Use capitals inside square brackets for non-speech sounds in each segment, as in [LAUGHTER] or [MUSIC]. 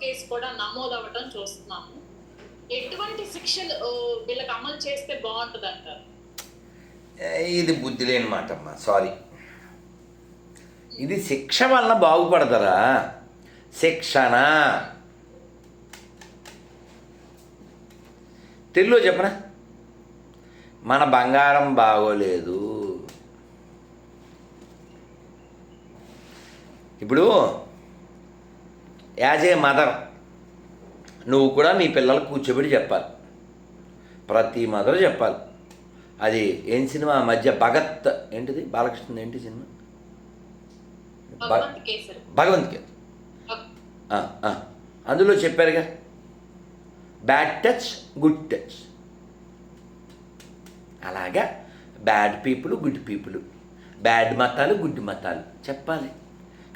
Case కూడా నమోదవ్వటం చూస్తున్నాము. ఎటువంటి శిక్షలు ఓ, వీళ్ళకి అమలు చేస్తే బాగుంటుంది అంటారు ఇది బుద్ధి లేని మాట అమ్మా సారీ. ఇది శిక్ష వలన బాగుపడతారా శిక్షణ తెలుగులో చెప్పనా? మన బంగారం బాగోలేదు. ఇప్పుడు యాజ్ ఏ మదర్ నువ్వు కూడా మీ పిల్లలకు కూర్చోబెట్టి చెప్పాలి. ప్రతి మదర్ చెప్పాలి. అది ఏం సినిమా? మధ్య భగత్ ఏంటిది? బాలకృష్ణ ఏంటి సినిమా? భగవంత్ కేసరి. అందులో చెప్పారుగా బ్యాడ్ టచ్ గుడ్ టచ్ అలాగా bad people good people bad మతాలు గుడ్ మతాలు. చెప్పాలి.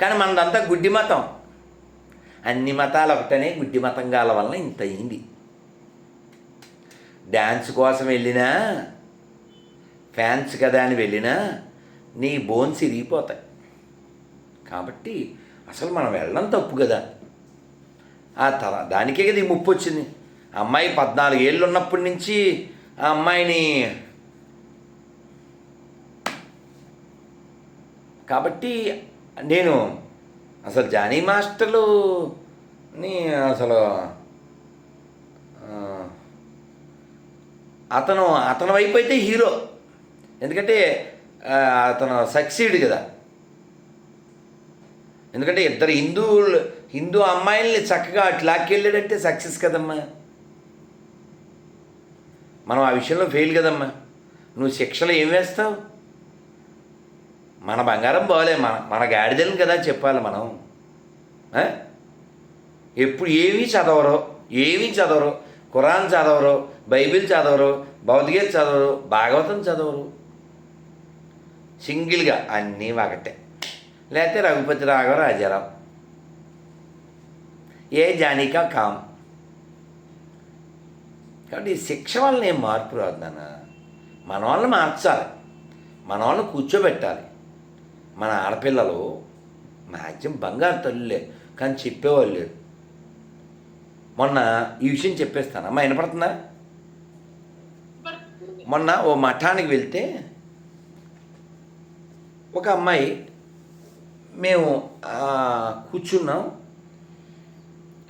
కానీ మనదంతా గుడ్డి మతం. అన్ని మతాలు ఒకటనే గుడ్డి మతం గాల వలన ఇంత అయింది. డ్యాన్స్ కోసం వెళ్ళినా ఫ్యాన్స్ కదా అని వెళ్ళినా నీ బోన్స్ ఇరిగిపోతాయి. కాబట్టి అసలు మనం వెళ్ళడం తప్పు కదా. ఆ తర దానికే కదా ఈ ముప్పు వచ్చింది. అమ్మాయి పద్నాలుగు ఏళ్ళు ఉన్నప్పటి నుంచి ఆ అమ్మాయిని కాబట్టి నేను అసలు జానీ మాస్టర్లుని అసలు అతను అతని వైపు అయితే హీరో. ఎందుకంటే అతను సక్సీడ్ కదా. ఎందుకంటే ఇద్దరు హిందువులు హిందూ అమ్మాయిల్ని చక్కగా అట్లాక్కెళ్ళాడంటే సక్సెస్ కదమ్మా. మనం ఆ విషయంలో ఫెయిల్ కదమ్మా. నువ్వు శిక్షలు ఏం వేస్తావు? మన బంగారం బాగోలే మన మన గాడిదలను కదా చెప్పాలి మనం. ఎప్పుడు ఏమీ చదవరు ఏమీ చదవరు ఖురాన్ చదవరు బైబిల్ చదవరు భౌతికత చదవరు భాగవతం చదవరు. సింగిల్గా అన్నీ ఒకటే. లేకపోతే రఘుపతి రాఘవ రాజారావు. ఏ జానికా కామ్. కాబట్టి ఈ శిక్ష వలన ఏం మార్పు రాదు నాన్న? మన వాళ్ళని మార్చాలి. మన వాళ్ళని కూర్చోబెట్టాలి. మన ఆడపిల్లలు మ్యాక్సిమం బంగారు తల్లులే కానీ చెప్పేవాళ్ళు. లేరు మొన్న ఈ విషయం చెప్పేస్తాను. అమ్మ వినపడుతుందా? మొన్న ఓ మఠానికి వెళ్తే ఒక అమ్మాయి మేము కూర్చున్నాం.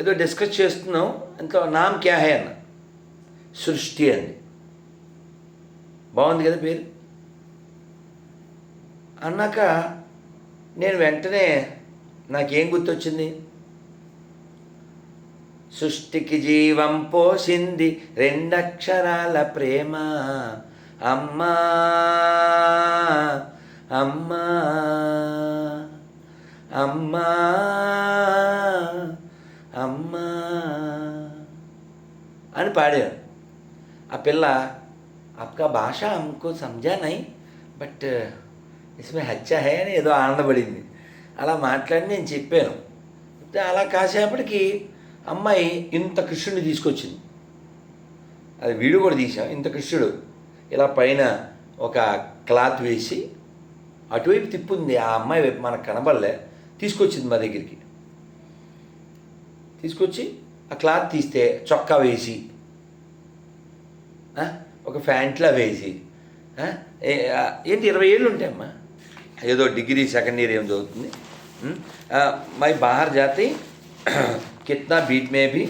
ఏదో డిస్కస్ చేస్తున్నాం. ఇంట్లో నామ్ క్యా అన్న. సృష్టి అంది. బాగుంది కదా పేరు? అన్నాక నేను వెంటనే నాకేం గుర్తొచ్చింది సృష్టికి జీవం పోసింది రెండక్షరాల ప్రేమ అమ్మా అమ్మా అమ్మా అమ్మా అని పాడాను ఆ పిల్ల आपका భాష हमको समझा नहीं బట్ ఇస్మే హత్య హే అని ఏదో ఆనందపడింది. అలా మాట్లాడి నేను చెప్పాను. చెప్తే అలా కాసేపటికి అమ్మాయి ఇంత కృష్ణుడిని తీసుకొచ్చింది. అది వీడియో కూడా తీసాం ఇంత కృష్ణుడు. ఇలా పైన ఒక క్లాత్ వేసి అటువైపు తిప్పుంది. ఆ అమ్మాయి వైపు మనకు కనబడలే. తీసుకొచ్చింది మా దగ్గరికి. తీసుకొచ్చి ఆ క్లాత్ తీస్తే చొక్కా వేసి ఒక ఫ్యాంట్లా వేసి ఏంటి ఇరవై ఏళ్ళు ఉంటాయమ్మా? ఏదో డిగ్రీ సెకండ్ ఇయర్ ఏం చదువుతుంది మై బాహర్ జాతి [CLEARS THROAT] కిత్నా బీట్ మే బి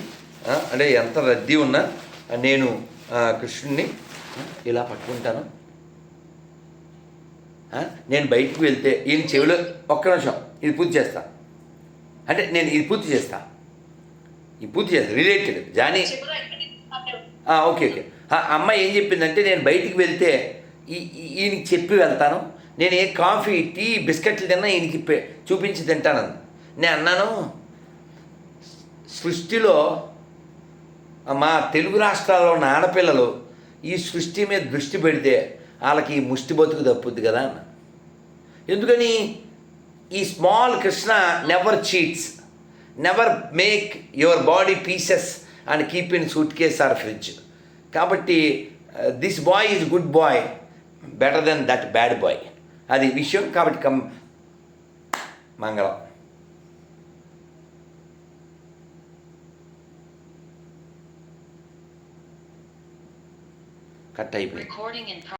అంటే ఎంత రద్దీ ఉన్నా నేను కృష్ణుడిని ఇలా పట్టుకుంటాను. నేను బయటికి వెళ్తే ఈయన చెవిలో ఒక్క నిమిషం ఇది పూర్తి చేస్తా. అంటే నేను ఇది పూర్తి చేస్తా. ఇది పూర్తి చేస్తా రిలేటెడ్ జానీ. Okay okay. ఆ అమ్మాయి ఏం చెప్పిందంటే నేను బయటికి వెళ్తే ఈ- ఈయనకి చెప్పి వెళ్తాను. నేను ఏ కాఫీ టీ బిస్కెట్లు తిన్నా ఈయనకి చూపించి తింటానని నేను అన్నాను సృష్టిలో మా తెలుగు రాష్ట్రాల్లో ఉన్న ఆడపిల్లలు ఈ సృష్టి మీద దృష్టి పెడితే వాళ్ళకి ఈ ముష్టి బతుకు తప్పుద్ది కదా అన్న. ఎందుకని? ఈ small Krishna never cheats never make your body pieces and keep in suitcase or fridge కాబట్టి this boy is good boy better then that bad boy అది విషయం కాబట్టి కం మంగళం కట్ అయిపోయింది